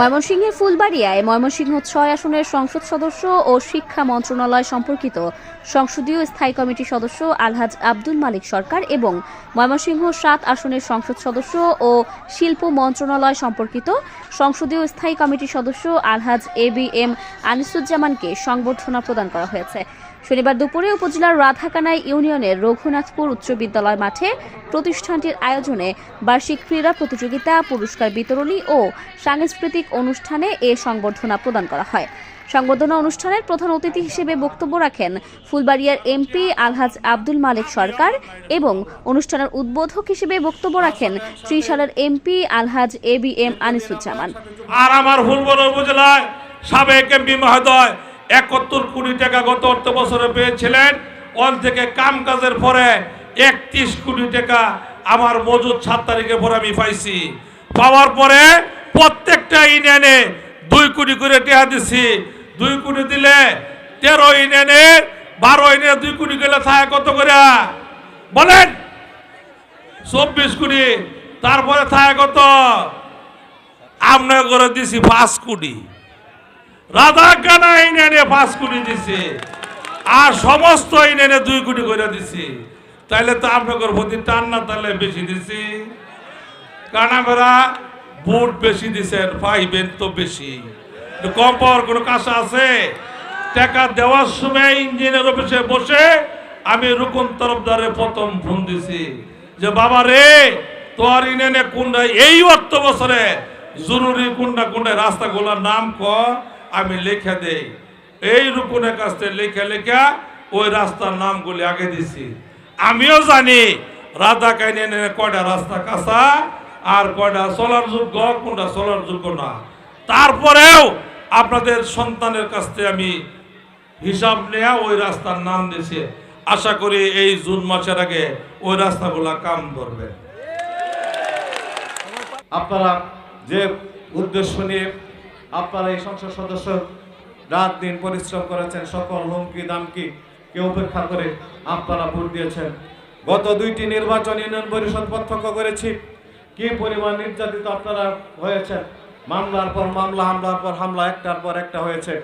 ময়মনসিংহের ফুলবাড়িয়ায় ময়মনসিংহ ছয় আসনের সংসদ সদস্য ও শিক্ষা মন্ত্রণালয় সম্পর্কিত সংসদীয় স্থায়ী কমিটির সদস্য আলহাজ আব্দুল মালিক সরকার এবং ময়মনসিংহ সাত আসনের সংসদ সদস্য ও শিল্প মন্ত্রণালয় সম্পর্কিত সংসদীয় স্থায়ী কমিটির সদস্য আলহাজ এ বি এম আনিসুজ্জামানকে সংবর্ধনা প্রদান করা হয়েছে। শনিবার দুপুরে উপজেলার রাধাকানাই ইউনিয়নের রঘুনাথপুর উচ্চ বিদ্যালয় মাঠে প্রতিষ্ঠানটির আয়োজনে বার্ষিক ক্রীড়া প্রতিযোগিতা, পুরস্কার বিতরণী ও সাংস্কৃতিক অনুষ্ঠানে এ সংবর্ধনা প্রদান করা হয়। সংবর্ধনা অনুষ্ঠানের প্রধান অতিথি হিসেবে বক্তব্য রাখেন ফুলবাড়িয়ার এমপি আলহাজ আব্দুল মালিক সরকার এবং অনুষ্ঠানের উদ্বোধক হিসেবে বক্তব্য রাখেন ত্রিশালের MP Alhaj A B M Anisuzzaman. আর আমার ফুলবন উপজেলায় সাবেক এমপি মহোদয় একাত্তর কোটি টাকা গত অর্থ বছরে পেয়েছিলেন। ওন থেকে কাম কাজের পরে একত্রিশ কোটি টাকা আমার মজুদ সাত তারিখের পরে আমি পাইছি। পাওয়ার পরে প্রত্যেকটা ইউনিয়নে দুই কোটি করে টাকা দিছি। দুই কোটি দিলে তেরো ইউনিয়নে, বারো ইউনিয়নে দুই কোটি গেলে থাকে কত করে? বলেন। চব্বিশ কোটি, তারপরে থাকে কত? আমরা করে দিছি পাঁচ কোটি। রাধা কানা ইউনিয়নে পাঁচ কোটি দিছি। আর সমস্ত ইউনিয়নে দুই কোটি করে দিছি। তাইলে তো আপনাদের প্রতি টান না তাহলে বেশি দিছি। কানাবেরা ভোট বেশি দিছেন, পাইবেন তো বেশি। কম পাওয়ার কোনো কাশা আছে? টাকা দেওয়ার সময় ইঞ্জিনিয়ার অফিসে বসে আমি রুকন তরফদারে প্রথম ফোন দিছি যে, বাবা রে, তোর ইউনিয়নে কোনটা, এই অর্থ বছরে জরুরি কোনটা কোনটা, রাস্তাগুলোর নাম ক? আমি লেখা দেই। এই রুকুনের কাছ থেকে লেখা লেখা ওই রাস্তার নামগুলি আগে দিছি। আমিও জানি, রাধা কাইনে কয়টা রাস্তা কাঁচা আর কয়টা চলার যোগ্য, কোনটা চলার যোগ্য না। তারপরেও আপনাদের সন্তানের কাছ থেকে আমি হিসাব নেয়া ওই রাস্তার নাম দিয়েছে আশা করি এই জুন মাসের আগে ওই রাস্তাগুলা কাম ধরবে। আপনারা যে উদ্দেশ্য নিয়ে আপনারা এই সংসদ সদস্য রাত দিন পরিশ্রম করেছেন, সকল হুমকি দামকি কে উপেক্ষা করে আপনারা ভোট দিয়েছেন। গত দুইটি নির্বাচন ইউনিয়ন পরিষদ প্রত্যক্ষ করেছি, কি পরিমাণ নির্যাতিত আপনারা হয়েছেন? মামলার পর মামলা, হামলার পর হামলা, একটার পর একটা হয়েছে।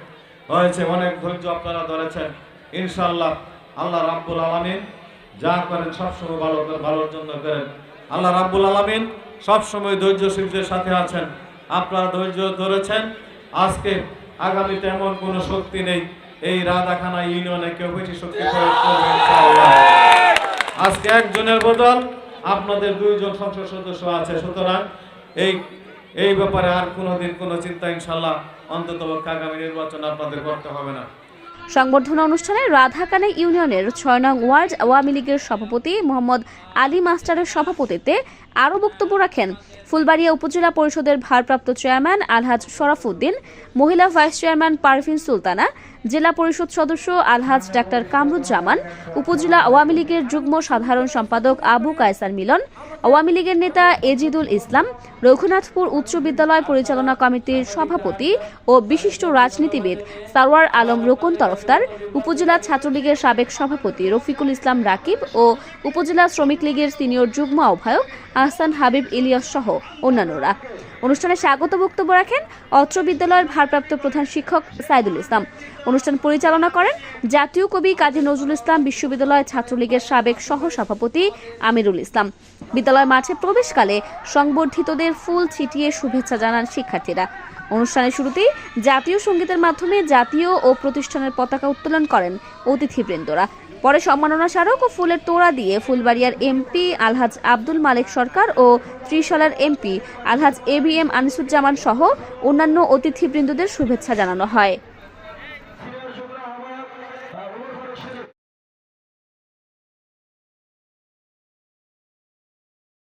হয়েছে অনেক ধৈর্য আপনারা ধরেছেন। ইনশাল্লাহ আল্লাহ রাব্বুল আলামিন যা করেন সবসময় ভালো ভালোর জন্য করেন। আল্লাহ রাব্বুল আলামিন সবসময় ধৈর্যশীলদের সাথে আছেন। আপনারা ধৈর্য ধরেছেন। আজকে আগামী তেমন কোনো শক্তি নেই। এই রাধাখানা ইউনিয়নে কেউ বেশি শক্তি আজকে একজনের বদল, আপনাদের দুইজন সংসদ সদস্য আছে। সুতরাং এই এই ব্যাপারে আর কোনোদিন কোনো চিন্তা ইনশাল্লাহ অন্তত আগামী নির্বাচন আপনাদের করতে হবে না। সংবর্ধনা অনুষ্ঠানে রাধাকানে ইউনিয়নের ছয় নং ওয়ার্ড আওয়ামী লীগের সভাপতি মোহাম্মদ আলী মাস্টারের সভাপতিত্বে আরও বক্তব্য রাখেন। ফুলবাড়িয়া উপজেলা পরিষদের ভারপ্রাপ্ত চেয়ারম্যান আলহাজ শরাফুদ্দিন, মহিলা ভাইস চেয়ারম্যান পারভিন সুলতানা জেলা পরিষদ সদস্য আলহাজ ডাক্তার কামরুজ্জামান, উপজেলা আওয়ামী লীগের যুগ্ম সাধারণ সম্পাদক আবু কায়সার মিলন, আওয়ামী লীগের নেতা এজিদুল ইসলাম, রঘুনাথপুর উচ্চ বিদ্যালয় পরিচালনা কমিটির সভাপতি ও বিশিষ্ট রাজনীতিবিদ সারওয়ার আলম রোকন তরফদার, উপজেলা ছাত্রলীগের সাবেক সভাপতি রফিকুল ইসলাম রাকিব ও উপজেলা শ্রমিক লীগের সিনিয়র যুগ্ম আহ্বায়ক আহসান হাবিব ইলিয়াস সহ অন্যান্যরা। অনুষ্ঠানে স্বাগত বক্তব্য রাখেন অত্র বিদ্যালয়ের ভারপ্রাপ্ত প্রধান শিক্ষক সাইদুল ইসলাম। অনুষ্ঠান পরিচালনা করেন জাতীয় কবি কাজী নজরুল ইসলাম, বিশ্ববিদ্যালয় ছাত্রলীগের সাবেক সহ সভাপতি আমিরুল ইসলাম। বিদ্যালয় মাঠে প্রবেশকালে সংবর্ধিতদের ফুল ছিটিয়ে শুভেচ্ছা জানান শিক্ষার্থীরা। অনুষ্ঠানের শুরুতেই জাতীয় সঙ্গীতের মাধ্যমে জাতীয় ও প্রতিষ্ঠানের পতাকা উত্তোলন করেন অতিথিবৃন্দরা। পরে সম্মাননা স্মারক ও ফুলের তোড়া দিয়ে ফুলবাড়িয়ার এমপি আলহাজ আব্দুল মালিক সরকার ও ত্রিশলার MP Alhaj A B M Anisuzzaman সহ অন্যান্য অতিথিবৃন্দদের শুভেচ্ছা জানানো হয়।